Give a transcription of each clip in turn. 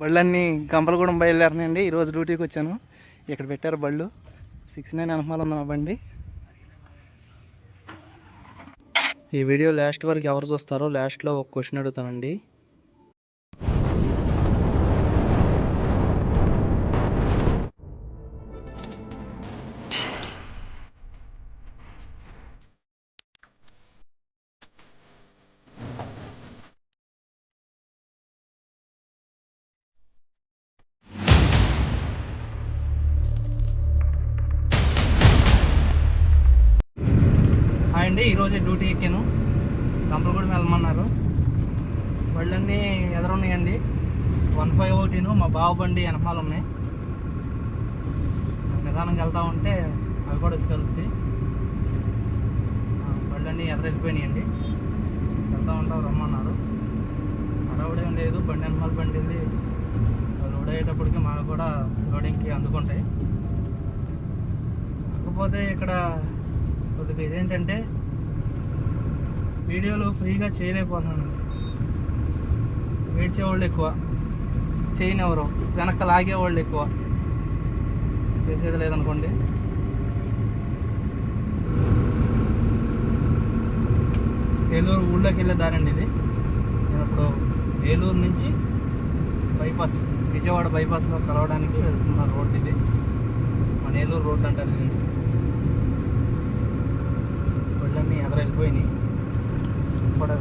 బళ్ళన్నీ గంపలగూడెం బయలుదేరినాయండి ఈరోజు డ్యూటీకి వచ్చాను. ఇక్కడ పెట్టారు బళ్ళు. సిక్స్ నైన్ వెనకాల ఉంది బండి. ఈ వీడియో లాస్ట్ వరకు ఎవరు చూస్తారో లాస్ట్లో ఒక క్వశ్చన్ అడుగుతానండి. బండి వెనకాల ఉన్నాయి. నిదానంగా వెళ్తూ ఉంటే అవి కూడా వచ్చి కలుగుతాయి ఆ, ఎర్ర ఎదురు వెళ్ళిపోయినాయండి వెళ్తూ ఉంటావు రమ్మన్నారు. అడవడేం లేదు బండి వెనకాల బండి వెళ్ళి లోడ్ అయ్యేటప్పటికి మాకు కూడా లోడింగ్కి అందుకుంటాయి. కాకపోతే ఇక్కడ కొద్దిగా ఇదేంటంటే వీడియోలు ఫ్రీగా చేయలేకపోతున్నాను. ఏడ్చేవాళ్ళు ఎక్కువ. చేయనివ్వరు. వెనక లాగేవాళ్ళు ఎక్కువ. చేసేది లేదనుకోండి. ఏలూరు ఊళ్ళోకి వెళ్ళే దారండి ఇది. నేను ఇప్పుడు ఏలూరు నుంచి బైపాస్ విజయవాడ బైపాస్లో కలవడానికి వెళ్తున్న రోడ్ ఇది. మన ఏలూరు రోడ్ అంటారు ఇది బళ్ళన్నీ ఎదురు వెళ్ళిపోయినాయి కూడా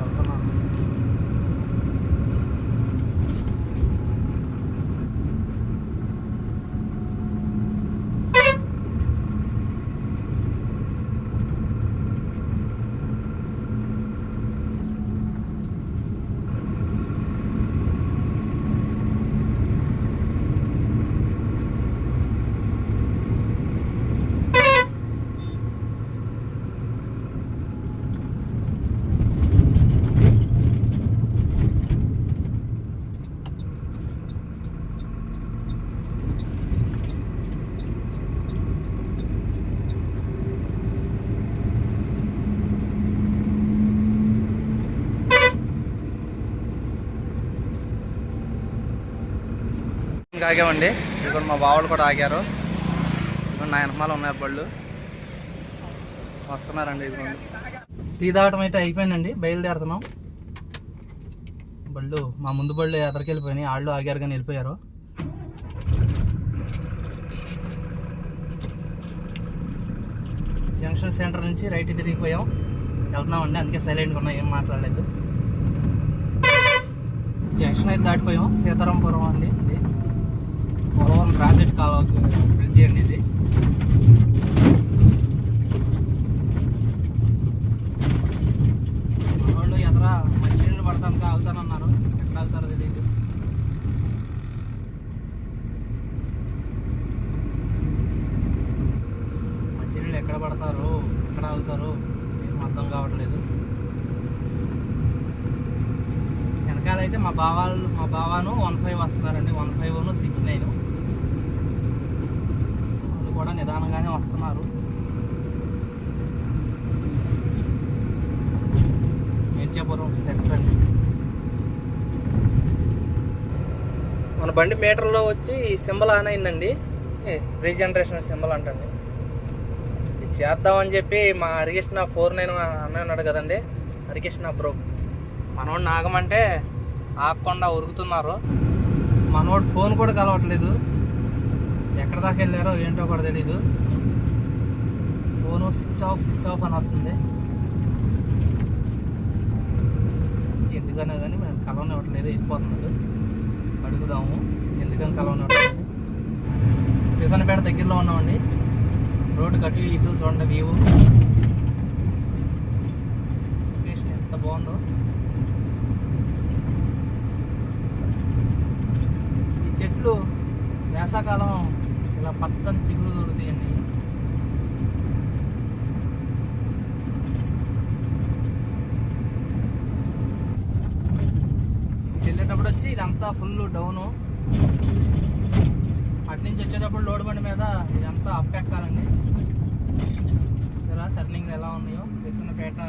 ఇంకా ఆగామండి. ఇక్కడ మా బావలు కూడా ఆగారు. ఇక్కడ నా వెనకాల ఉన్నాయి బళ్ళు వస్తున్నారండి ఇదిగోండి. టీ తాగటం అయితే అయిపోయిందండి. బయలుదేరుతున్నాం. బళ్ళు మా ముందు బళ్ళు ఎదరికెళ్ళిపోయినాయి వాళ్ళు ఆగారు కానీ వెళ్ళిపోయారు. జంక్షన్ సెంటర్ నుంచి రైట్ తిరిగిపోయాం. వెళ్తున్నామండి. అందుకే సైలెంట్గా ఉన్నాం. ఏం మాట్లాడలేదు. జంక్షన్ అయితే దాటిపోయాం. సీతారాంపురం అండి ఇది రాజెట్ ట్రాన్సిట్ కాలువ బ్రిడ్జి అండి ఇది. వాళ్ళు ఎదరా మంచినీళ్ళు పడతానికి ఆగుతానన్నారు. ఎక్కడ ఆగుతారో తెలియదు మంచినీళ్ళు ఎక్కడ పడతారు ఎక్కడ ఆగుతారు ఏం అర్థం కావట్లేదు. వెనకాలైతే మా బావాలు మా బావాను వన్ ఫైవ్ వస్తున్నారండి. One five six nine. కూడా నిదానంగానే వస్తున్నారు. మిర్జాపురం సెంటర్ అండి. మన బండి మీటర్లో వచ్చి సింబల్ ఆన్ అయిందండి. రీజనరేషన్ సింబల్ అంటండి. చేద్దామని చెప్పి మా హరికృష్ణ ఫోర్ నైన్ అన్న ఉన్నాడు కదండి. హరికృష్ణ బ్రో. మనోడు నాగమంటే ఆగకుండా ఉరుకుతున్నారు. మనోడు ఫోన్ కూడా కలవట్లేదు. ఎక్కడ దాకా వెళ్ళారో ఏంటో కూడా తెలీదు. Phone switch off switch off అని వస్తుంది. ఎందుకన్నా కానీ మేము కలవనివ్వట్లేదు వెళ్ళిపోతున్నాడు. అడుగుదాము ఎందుకని కలవనివ్వట్లేదు. పిసనపేట దగ్గరలో ఉన్నామండి. రోడ్డు కట్టి ఇటు చూడండి వ్యూ లొకేషన్ ఎంత బాగుందో ఈ చెట్లు వేసాకాలం ఇలా పచ్చని చిగురు దొరుకుతాయండి వెళ్ళేటప్పుడు వచ్చి ఇదంతా ఫుల్ డౌను అటు నుంచి వచ్చేటప్పుడు లోడ్ బండి మీద ఇదంతా అప్ ఎక్కాలండి చూసారా టర్నింగ్ ఎలా ఉన్నాయో కృష్ణపేట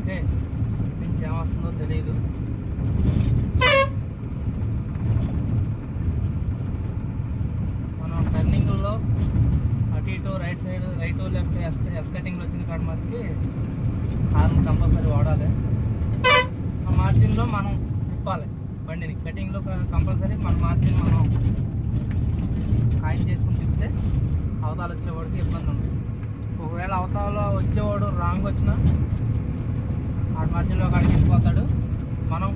వచ్చే నుంచి ఏమొస్తుందో తెలియదు మనం టర్నింగ్లో అటు ఇటు రైట్ సైడ్ రైట్ లెఫ్ట్ ఎస్ ఎస్కటింగ్లో వచ్చిన కాడ మనకి హార్న్ కంపల్సరీ వాడాలి. ఆ మార్జిన్లో మనం తిప్పాలి బండిని. కటింగ్లో కంపల్సరీ మన మార్జిన్ మనం ఖాయం చేసుకుని తిప్పితే అవతాలు వచ్చేవాడికి ఇబ్బంది ఉంది ఒకవేళ అవతల వచ్చేవాడు రాంగ్ వచ్చినా ఆ మార్జిన్లో కాడికి వెళ్ళిపోతాడు మనం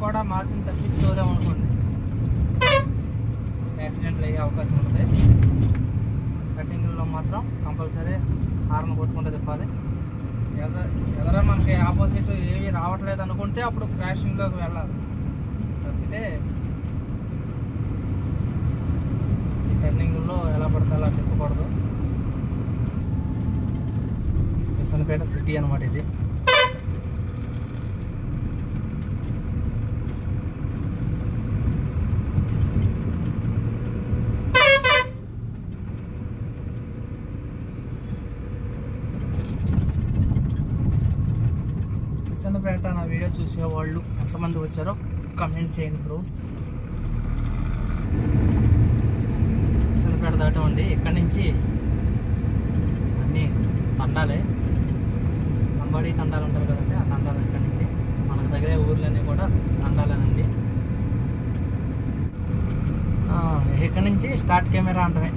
కూడా తప్పించి అనుకోండి యాక్సిడెంట్లు అయ్యే అవకాశం ఉంటుంది. కటింగ్లో మాత్రం కంపల్సరీ హార్న్ కొట్టుకుంటే తిప్పాలి. ఎద ఎదర మనకి ఆపోజిట్ ఏవి రావట్లేదు అనుకుంటే అప్పుడు క్రాషింగ్లోకి వెళ్ళాలి. తప్పితే ఈ టర్నింగ్లో ఎలా పడితే అలా తిప్పకూడదు. విసనపేట సిటీ అనమాట ఇది విసనపేట నా వీడియో చూసేవాళ్ళు ఎంతమంది వచ్చారో కమెంట్ చేయండి బ్రోస్ విసనపేట దాటండి ఇక్కడి నుంచి అన్నీ తండాలే. లంబాడి తండాలు ఉంటారు కదండి ఆ తండాలు ఇక్కడి నుంచి. మనకు దగ్గరే ఊర్లన్నీ కూడా తండాలేనండి. ఇక్కడి నుంచి స్టార్ట్ కెమెరా అంటమే.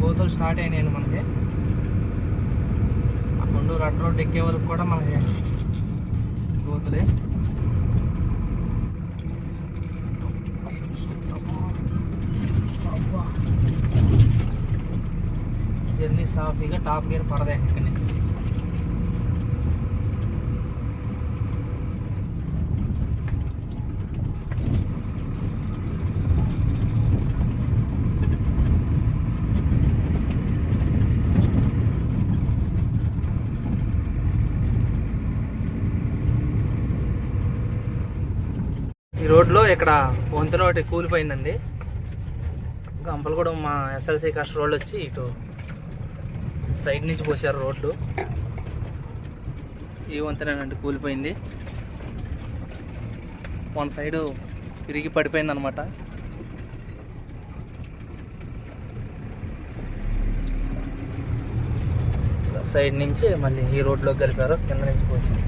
గోతులు స్టార్ట్ అయినాయండి మనకి. ఆ కొండూరు అడ్డ రోడ్డు ఎక్కే వరకు కూడా మనకి గోతులే జర్నీ సాఫీగా టాప్ గేర్ పడదే ఇక్కడి నుంచి ఈ రోడ్లో ఇక్కడ వంతెన ఒకటి కూలిపోయిందండి. గంపలగూడెం మా ఎస్ఎల్సి కష్ట రోడ్ వచ్చి ఇటు సైడ్ నుంచి పోసారు రోడ్డు. ఈ వంతెనండి కూలిపోయింది. వన్ సైడు విరిగి పడిపోయింది అనమాట సైడ్ నుంచి మళ్ళీ ఈ రోడ్లోకి కలిపారు కింద నుంచి పోసింది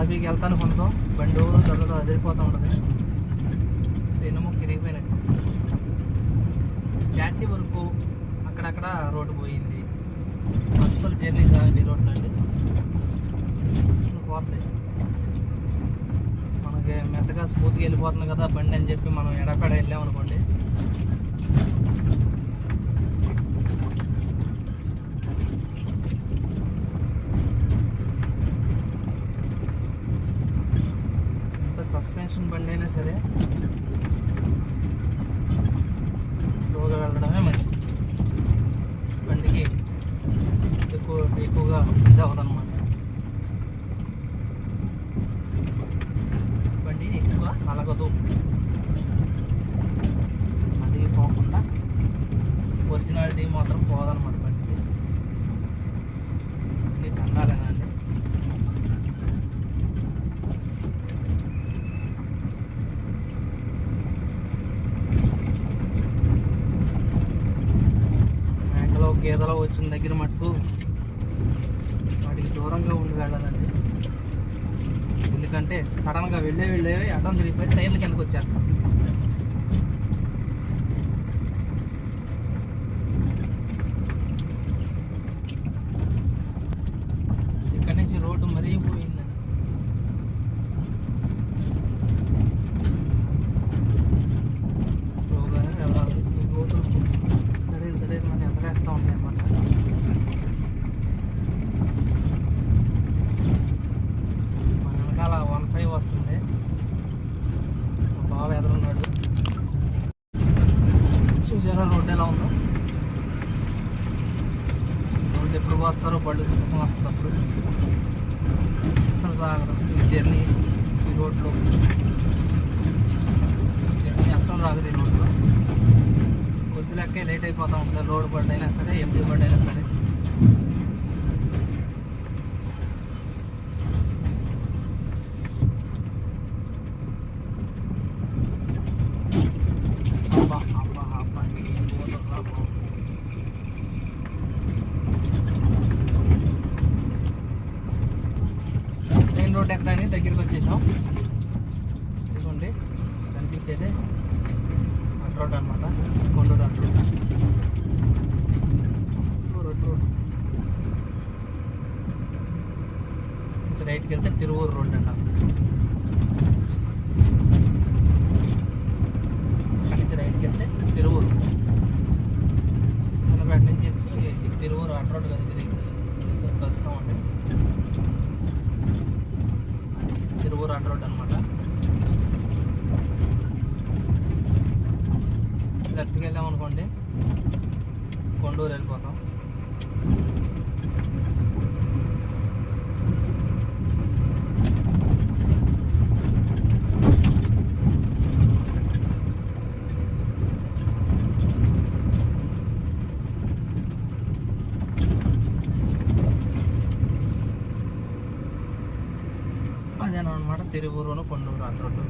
మామూలు వెళ్తాను కొంటాం బండి దొరకదు అదిరిపోతూ ఉంటుంది. వెనుము కిరిగిపోయినట్టు. క్యాచి వరకు అక్కడక్కడ రోడ్డు పోయింది. అస్సలు జర్నీ సాగింది రోడ్లు అండి. పోతుంది మనకి మెత్తగా స్మూత్గా వెళ్ళిపోతుంది కదా బండి అని చెప్పి మనం ఎడపెడ వెళ్ళామనుకోండి. ఎంత బండి అయినా సరే స్లోగా వెళ్ళడమే మంచిది. బండికి ఎక్కువ ఎక్కువగా ఇది అవ్వదన్నమాట బండి ఎక్కువ నలగదు అది పోకుండా ఒరిజినాలిటీ మాత్రం పోదన్నమాట బండికి అన్ని తండాలేనండి మేకలో వచ్చిన దగ్గర మటుకు వాటికి దూరంగా ఉండి వెళ్ళాలండి. ఎందుకంటే సడన్గా వెళ్ళే వెళ్ళే అడ్డం తిరిగిపోయి టైర్ల కిందకు వచ్చేస్తాం ఇక్కడ నుంచి రోడ్డు మరీ పోయింది స్లోగా వెళ్ళాలి ఈ గోతులు దడేలు దడేలు అని ఎదరేస్తూ ఉంటాయి అన్నమాట మన వెనకాల వన్ ఫైవ్ వస్తుంది మా బావ ఎదురున్నాడు చూసారా రోడ్డు ఎలా ఉందో. రోడ్డు ఎప్పుడు వస్తారో బళ్ళు సుఖం వస్తుంది అప్పుడు అసలు సాగదు. ఈ జర్నీ ఈ రోడ్లో. జర్నీ అస్సలు సాగదు ఈ రోడ్లో. కొద్ది లెక్కే లేట్ అయిపోతూ ఉంటుంది. లోడ్ బండి అయినా సరే ఎంటీ బండి అయినా సరే అబ్బా, అబ్బా, అబ్బా, ఏం ఊర్లోకి రా బాబు. మెయిన్ రోడ్ ఎక్కడానికి దగ్గరికి వచ్చేసాం ఇదిగోండి కనిపించేది అట్ రోడ్ అనమాట కొండూరు అట్ రోడ్. కొంచెం రైట్కి వెళ్తే తిరువూరు రోడ్ అన్న అక్కడి నుంచి రైట్కి వెళ్తే తిరువూరు చిన్నపేట నుంచి వచ్చి తిరువూరు అట్ రోడ్ కదా ఇది కలుస్తామండి తిరువూరు అట్ రోడ్ అనమాట లెఫ్ట్కి వెళ్ళామనుకోండి కొండూరు వెళ్ళిపోతాం అదేనమాట తిరువూరును Konduru at road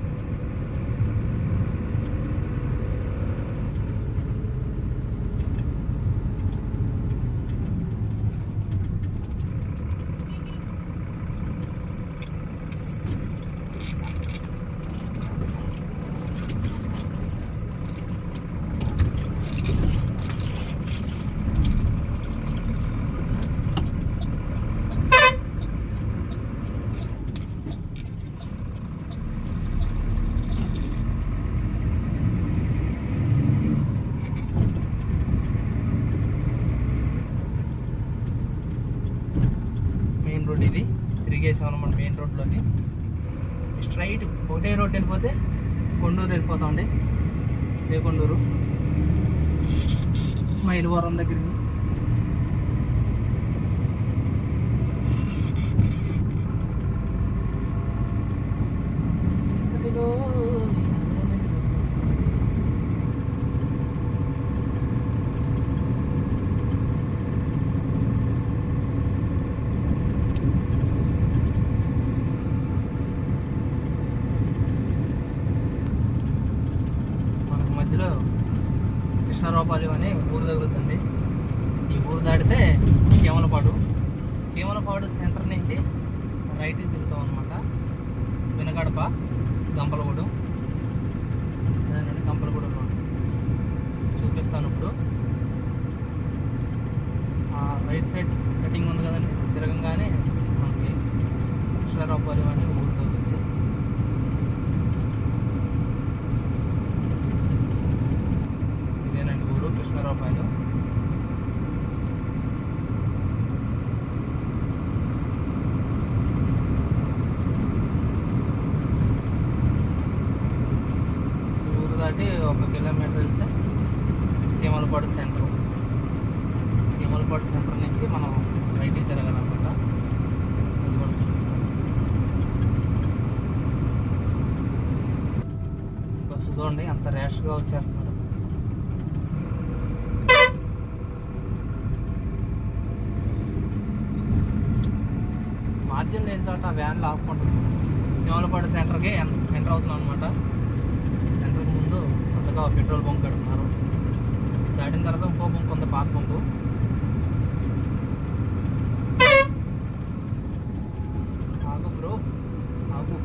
main road ఇది తిరిగేసాం అనమాట మెయిన్ రోడ్లోకి స్ట్రైట్ ఒకటే రోడ్ వెళ్ళిపోతే కొండూరు వెళ్ళిపోతామండి ఏ కొండూరు. మైలవరం దగ్గరికి చీకటిలో మనకు మధ్యలో కృష్ణారావుపాలెం అనే ఊరు తగులుతుంది ఈ ఊరు దాటితే చీమలపాడు చీమలపాడు సెంటర్ నుంచి రైట్కి తిరుగుతాం అనమాట వినగడప గంపలగూడెం అదేనండి గంపలగూడెం రోడ్ చూపిస్తాను ఆ రైట్ సైడ్ కటింగ్ ఉంది కదండి తిరగంగానే మనకి కృష్ణారావుపాలెం అనే ఊరు తగులుతుంది ఇదేనండి ఊరు కృష్ణారావుపాలెం ఊరు దాటి ఒక కిలోమీటర్ వెళ్తే సీమలపాడు సెంటర్ సీమలపాడు సెంటర్ నుంచి మనం రైట్కి తిరగాలన్నమాట అది కూడా చూపిస్తాను బస్సు చూడండి అంత ర్యాష్గా వచ్చేస్తున్నారు. మార్జిన్ లేని చోట వ్యాన్లు ఆపుకుంటుంది శివలపాడు సెంటర్కి ఎన్- ఎంటర్ అవుతున్నాం అనమాట సెంటర్కి ముందు కొత్తగా పెట్రోల్ బంక్ కడుతున్నారు. దాటిన తర్వాత ఇంకో బంక్ ఉంది పాత బంకు ఆగు బ్రో ఆగు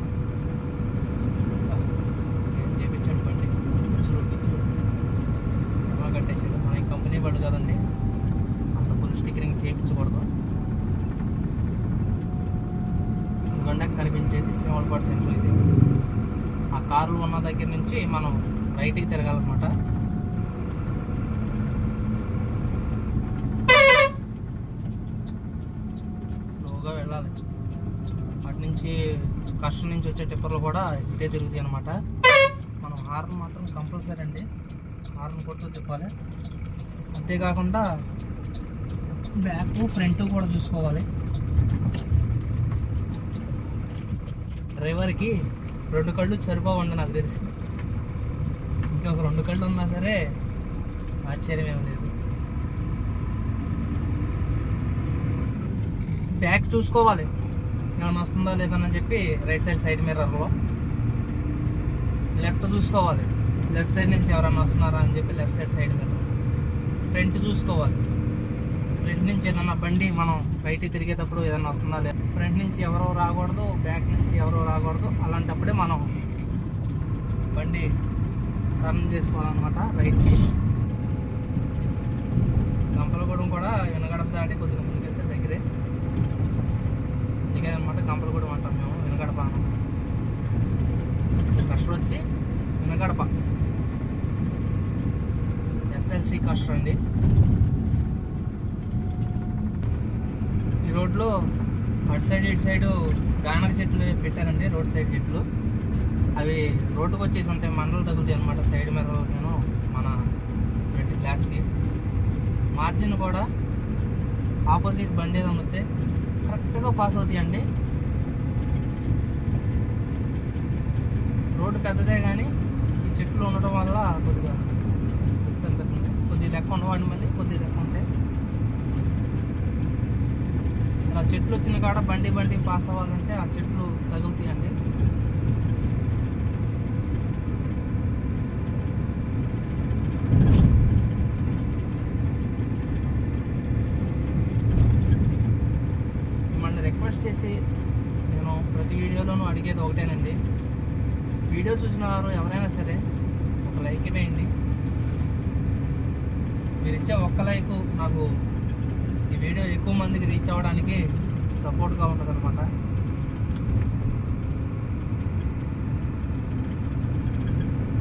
ఏం చేయించండి బండి పిచ్చులు పిచ్చులు ఎలా కట్టేసాడు మన ఈ కంపెనీ బండి కదండి అంత ఫుల్ స్టిక్కరింగ్ చేయించకూడదు ఎందుకంటే కనిపించేది సింహలపాడు సెంటర్ ఇది ఆ కార్లు ఉన్న దగ్గర నుంచి మనం రైట్కి తిరగాలన్నమాట స్లోగా వెళ్ళాలి. అటు నుంచి కష్టం నుంచి వచ్చే టిప్పర్లు కూడా ఇటే తిరుగుతాయి అనమాట మనం హార్న్ మాత్రం కంపల్సరీ అండి. హార్న్ కొట్టు తిప్పాలి. అంతేకాకుండా బ్యాక్ ఫ్రంట్ కూడా చూసుకోవాలి. డ్రైవర్కి రెండు కళ్ళు సరిపోవండి నాకు తెలిసి. ఇంకొక ఒక రెండు కళ్ళు ఉన్నా సరే ఆశ్చర్యం ఏం లేదు. బ్యాక్ చూసుకోవాలి. ఏమైనా వస్తుందా లేదని చెప్పి రైట్ సైడ్ సైడ్ మిర్రర్లో. లెఫ్ట్ చూసుకోవాలి. లెఫ్ట్ సైడ్ నుంచి ఎవరైనా వస్తున్నారా అని చెప్పి left side side mirror. Front చూసుకోవాలి. ఫ్రంట్ నుంచి ఏదన్నా బండి మనం బయటికి తిరిగేటప్పుడు ఏదన్నా వస్తుందా లేదా? ఫ్రంట్ నుంచి ఎవరో రాకూడదు బ్యాక్ నుంచి ఎవరో రాకూడదు అలాంటప్పుడే మనం బండి టర్న్ చేసుకోవాలన్నమాట రైట్కి. గంపలగూడెం కూడా వెనగడప దాటి కొద్దిగా ముందుకెళ్తే దగ్గరే ఇదే అనమాట గంపలగూడెం అంటాం మేము వెనగడప క్రష్ వచ్చి వెనగడప ఎస్ఎల్సి క్రష్ అండి. ఈ రోడ్లో అటు సైడ్ ఇటు సైడ్ గానక చెట్లు పెట్టారండి రోడ్ సైడ్ చెట్లు. అవి రోడ్డుకు వచ్చేసి ఉంటాయి మండలు తగులుతాయి అనమాట సైడ్ మిర్రర్లను మన రెడ్ గ్లాస్కి. మార్జిన్ కూడా ఆపోజిట్ బండి ఏదైనా వస్తే కరెక్ట్గా పాస్ అవుతాయండి. రోడ్డు పెద్దదే కానీ ఈ చెట్లు ఉండటం వల్ల కొద్దిగా ఖచ్చితంగా పెద్దది కొద్దిగా లెక్క ఉండవండి మళ్ళీ కొద్దిగా లెక్క ఉంటాయి ఇలా చెట్లు వచ్చిన కాడ బండి బండి పాస్ అవ్వాలంటే ఆ చెట్లు తగులుతాయండి మిమ్మల్ని రిక్వెస్ట్ చేసి నేను ప్రతి వీడియోలోనూ అడిగేది ఒకటేనండి వీడియో చూసిన వారు ఎవరైనా సరే ఒక లైక్ వేయండి మీరు ఇచ్చే ఒక్క లైక్ నాకు ఈ వీడియో ఎక్కువ మందికి రీచ్ అవ్వడానికి సపోర్ట్గా ఉంటుంది అనమాట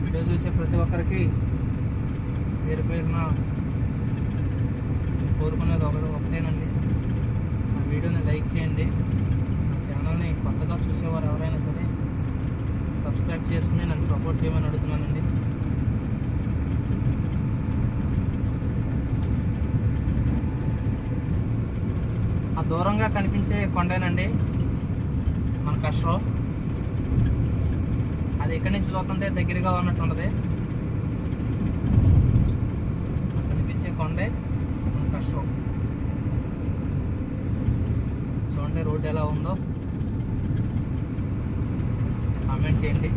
వీడియో చూసే ప్రతి ఒక్కరికి పేరు పేరున కోరుకునేది ఒకటి ఒకటేనండి. నా వీడియోని లైక్ చేయండి. నా ఛానల్ని కొత్తగా చూసేవారు ఎవరైనా సరే సబ్స్క్రైబ్ చేసుకుని నన్ను సపోర్ట్ చేయమని అడుగుతున్నానండి ఆ దూరంగా కనిపించే కొండేనండి. మన కష్టం. అది ఎక్కడి నుంచి చూస్తుంటే దగ్గరగా ఉన్నట్టు ఉంటుంది ఆ కనిపించే కొండే మన కష్టం చూడండి రోడ్ ఎలా ఉందో కామెంట్ చేయండి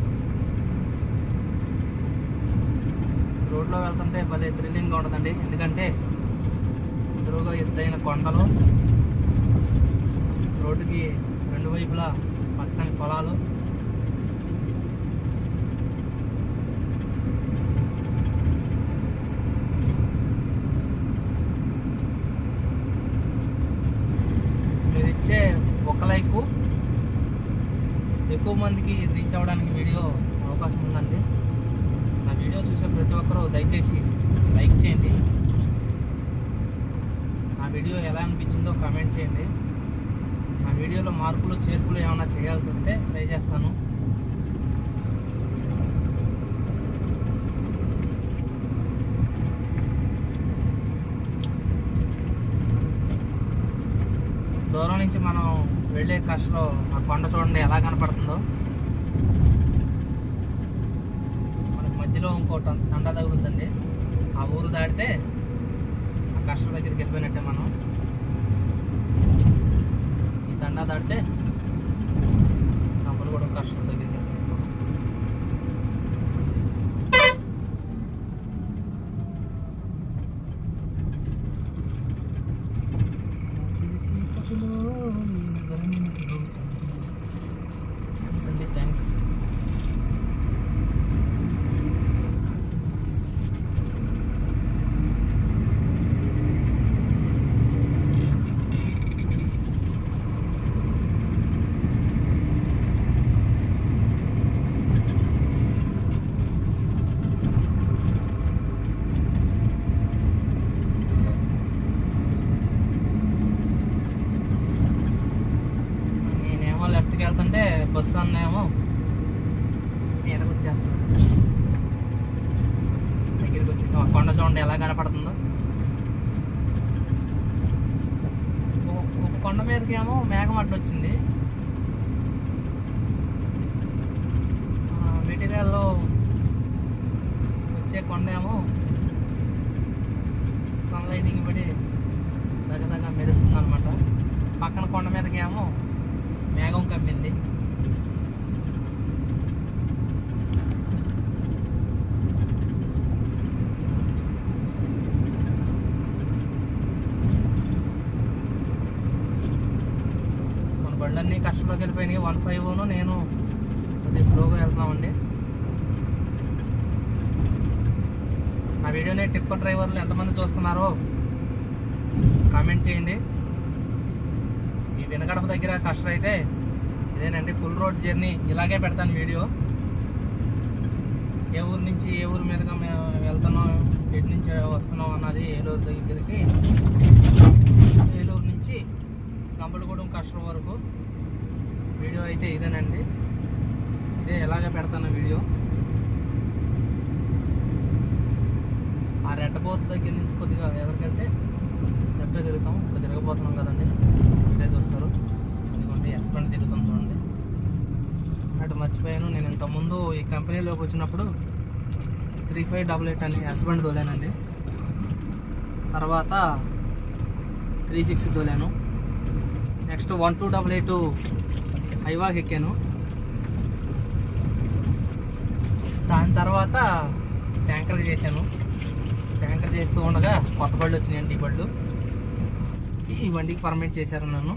రోడ్లో వెళ్తుంటే భలే థ్రిల్లింగ్గా ఉంటుందండి ఎందుకంటే ఎదురుగా ఎత్తైన కొండలు రోడ్డుకి రెండు వైపులా పచ్చని పొలాలు మీరు ఇచ్చే ఒక లైకు ఎక్కువ మందికి రీచ్ అవ్వడానికి వీడియో అవకాశం ఉందండి నా వీడియో చూసే ప్రతి ఒక్కరూ దయచేసి లైక్ చేయండి నా వీడియో ఎలా అనిపించిందో కామెంట్ చేయండి నా వీడియోలో మార్పులు చేర్పులు ఏమైనా చేయాల్సి వస్తే ట్రై చేస్తాను. దూరం నుంచి మనం వెళ్ళే కష్టలో ఆ కొండ చూడండి ఎలా కనపడుతుందో. మనకి మధ్యలో ఇంకో తండ తగులుద్దండి. తగులుతుందండి ఆ ఊరు దాటితే ఆ కష్టం దగ్గరికి వెళ్ళిపోయినట్టే మనం. ఈ తండా దాటితే కంపలు కూడా కష్టం దగ్గరికి వెళ్ళిపోయినట్టు మనం. థ్యాంక్స్ అండి థ్యాంక్స్ నేనేమో లెఫ్ట్కి వెళ్తుంటే బస్సు అన్నేమో మీదకి వచ్చేస్తాను. దగ్గరికి వచ్చేసాం. ఆ కొండ చూడండి ఎలా కనపడుతుందో. ఒక- కొండ మీదకి ఏమో మేఘం అడ్డు వచ్చింది మెటీరియల్లో కొండ ఏమో సన్లైటింగ్ పడి దగ్గర దగ్గర మెరుస్తుంది అనమాట పక్కన కొండ మీదకి ఏమో మేఘం కమ్మింది బండ్లన్నీ కష్టంలోకి వెళ్ళిపోయినాయి. వన్ ఫైవ్ను నేను కొద్దిగా స్లోగా వెళ్తున్నామండి. నా వీడియోని టిప్పర్ డ్రైవర్లు ఎంతమంది చూస్తున్నారో కామెంట్ చేయండి. ఈ వెనకడప దగ్గర కష్టం అయితే ఇదేనండి ఫుల్ రోడ్ జర్నీ. ఇలాగే పెడతాను వీడియో. ఏ ఊరు నుంచి ఏ ఊరు మీదుగా మేము వెళ్తున్నాం ఎటు నుంచి వస్తున్నాం అన్నది ఏలూరు దగ్గరికి పెట్టుకోవడం కష్టం వరకు. వీడియో అయితే ఇదేనండి. ఇదే ఎలాగ పెడతాను వీడియో. ఆ రెడ్ బోర్డ్ దగ్గర నుంచి కొద్దిగా ఎదరికెళ్తే లెఫ్ట్ తిరుగుతాం. ఇప్పుడు తిరగబోతున్నాం కదండి. వీడియో చూస్తారు. ఎందుకంటే ఎస్ బండి తిరుగుతాం చూడండి. అటు మర్చిపోయాను. నేను ఇంతకుముందు ఈ కంపెనీలోకి వచ్చినప్పుడు త్రీ ఫైవ్ డబల్ ఎయిట్ అని ఎస్ బండి తోలానండి. తర్వాత three six తోలాను. Next one two double eight హైవాగ్ ఎక్కాను. దాని తర్వాత ట్యాంకర్ చేశాను. ట్యాంకర్ చేస్తూ ఉండగా కొత్త బళ్ళు వచ్చినాయండి ఈ బళ్ళు. ఈ బండికి పర్మిట్ చేశారు నన్ను.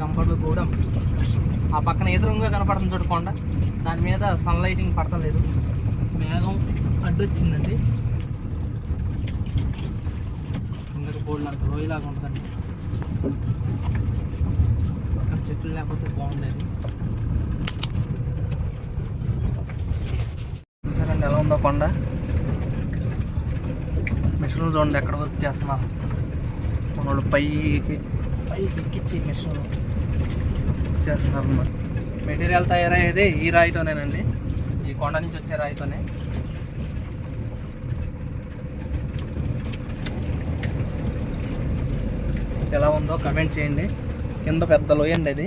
కంఫర్ట్ కూడా ఆ పక్కన ఎదురుగా కనపడుతుంది చూడు కొండ. దాని మీద సన్ లైటింగ్ పడతలేదు. మేఘం అడ్డొచ్చిందండి. కిందకి బోర్డు అంత రోజులాగా చెట్లు లేకపోతే బాగుండేది చూసారండి ఎలా ఉందో కొండ? మిషన్ చూడండి ఎక్కడ వర్క్ చేస్తున్నారు మన వాళ్ళు పైకి పైకి ఎక్కించి మిషన్ చేస్తున్నారు అన్నమాట. మెటీరియల్ తయారయ్యేది ఈ రాయితోనేనండి. ఈ కొండ నుంచి వచ్చే రాయితోనే. ఎలా ఉందో కమెంట్ చేయండి. కింద పెద్ద లోయండి అది.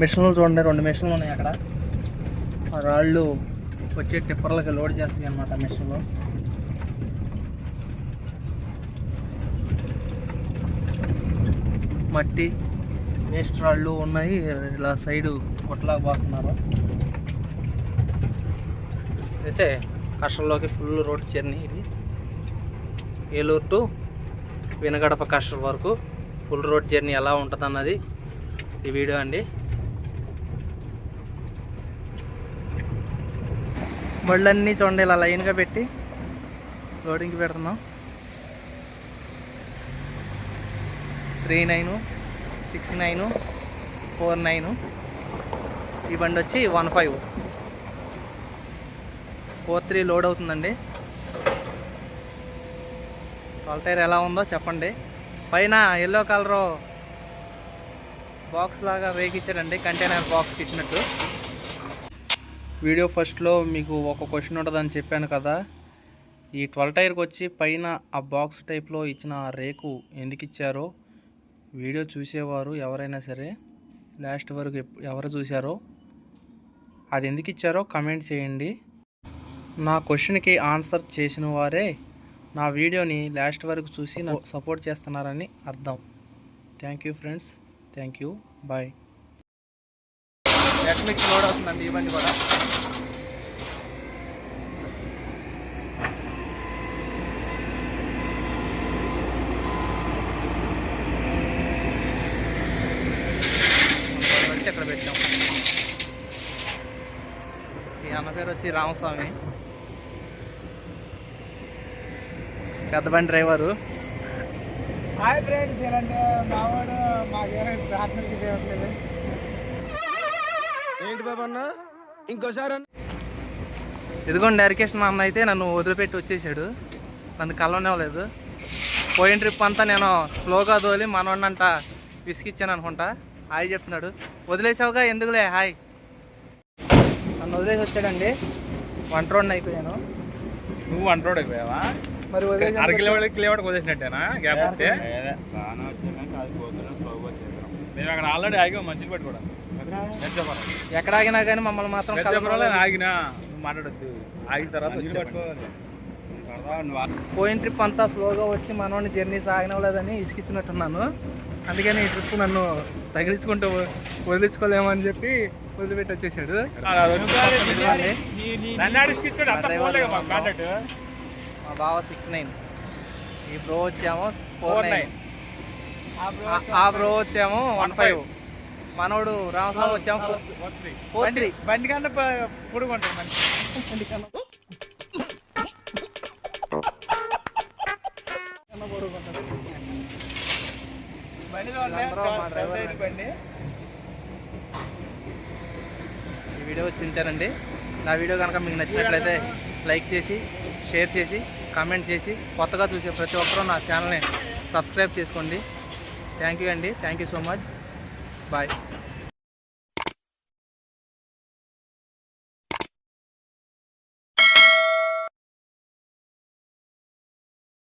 మిషన్లు చూడండి రెండు మిషన్లు ఉన్నాయి అక్కడ. ఆ రాళ్ళు వచ్చే టిప్పర్లకి లోడ్ చేస్తాయి అనమాట మిషన్లు. మట్టి వేస్ట్ రాళ్ళు ఉన్నాయి. ఇలా సైడు కొట్టలాగా పోస్తున్నారు. అయితే కష్టంలోకి ఫుల్ రోడ్ జర్నీ ఇది. ఏలూరు టు వినగడప కష్టర్ వరకు ఫుల్ రోడ్ జర్నీ ఎలా ఉంటుంది అన్నది ఈ వీడియో అండి. బళ్ళన్నీ చూడండి ఇలా లైన్గా పెట్టి లోడింగ్కి పెడుతున్నాం. Three nine six nine four nine. ఈ బండి వచ్చి one five. Four three load అవుతుందండి. ట్వెల్ టైర్ ఎలా ఉందో చెప్పండి. పైన ఎల్లో కలరు బాక్స్ లాగా వేగిచ్చాడండి కంటైనర్ బాక్స్కి ఇచ్చినట్టు. వీడియో ఫస్ట్లో మీకు ఒక క్వశ్చన్ ఉంటుందని చెప్పాను కదా. ఈ ట్వెల్వ్ టైర్కి వచ్చి పైన ఆ బాక్స్ టైప్లో ఇచ్చిన ఆ రేకు ఎందుకు ఇచ్చారో వీడియో చూసేవారు ఎవరైనా సరే లాస్ట్ వరకు ఎవరు చూశారో అది ఎందుకు ఇచ్చారో కమెంట్ చేయండి. నా క్వశ్చన్కి ఆన్సర్ చేసిన వారే నా వీడియోని లాస్ట్ వరకు చూసి నాకు సపోర్ట్ చేస్తున్నారని అర్థం. Thank you friends. Thank you. Bye. Mix load అవుతుందండి ఇవన్నీ కూడా. వచ్చి అక్కడ పెట్టాం. ఈ అన్న పేరు వచ్చి రామస్వామి. పెద్ద బండి డ్రైవరు. హాయ్ ఫ్రెండ్స్ మావాడు మాకేమైనా ప్రార్థనకి ఏంటి ఇంకోసారి అన్న. ఇదిగోండి డైరెక్షన్ అన్న అయితే నన్ను వదిలిపెట్టి వచ్చేసాడు. నన్ను కలవనివ్వలేదు. పోయిన ట్రిప్ అంతా నేను స్లోగా తోలి మనోడినంట విసిగిచ్చాను అనుకుంటా. హాయ్ చెప్తున్నాడు. వదిలేసావుగా ఎందుకులే? హాయ్. నన్ను వదిలేసి వచ్చాడండి. వంట రోడ్ని అయిపోయాను. నువ్వు వన్ రోడ్ అయిపోయావా మరి వదిలేసి అర కిలోమీటర్ కిలోమీటర్ వదిలేసినట్టేనా గ్యాప్ ఉంటే? బాగానే వచ్చాను కానీ అది పోతున్నాం స్లోగా వచ్చేసాం. మేము అక్కడ ఆల్రెడీ ఆగాం మంచి పెట్టుకోవడం ఎక్కడ? ఆగినా కానీ మమ్మల్ని మాత్రం ఆగినా? మాట్లాడద్దు. ఆగిన తర్వాత పోయిన ట్రిప్ అంతా స్లోగా వచ్చి మనోడిని జర్నీ సాగనవలేదని ఇసుకిచ్చినట్టున్నాను. అందుకని ఈ ట్రిప్ నన్ను తగిలించుకుంటూ వదిలించుకోలేమని చెప్పి వదిలిపెట్టి వచ్చేసాడు మా బావ సిక్స్ నైన్ ఈ బ్రో వచ్చాము ఫోర్ నైన్ ఆ బ్రో వచ్చాము వన్ ఫైవ్ మనోడు రామస్వామి వచ్చాము ఫోర్ త్రీ బండి కన్నా బండి. ఈ వీడియో వచ్చి ఉంటారండి నా వీడియో కనుక మీకు నచ్చినట్లయితే లైక్ చేసి షేర్ చేసి కామెంట్ చేసి కొత్తగా చూసే ప్రతి ఒక్కరూ నా ఛానల్ని సబ్స్క్రైబ్ చేసుకోండి. థ్యాంక్ యూ అండి. Thank you so much bye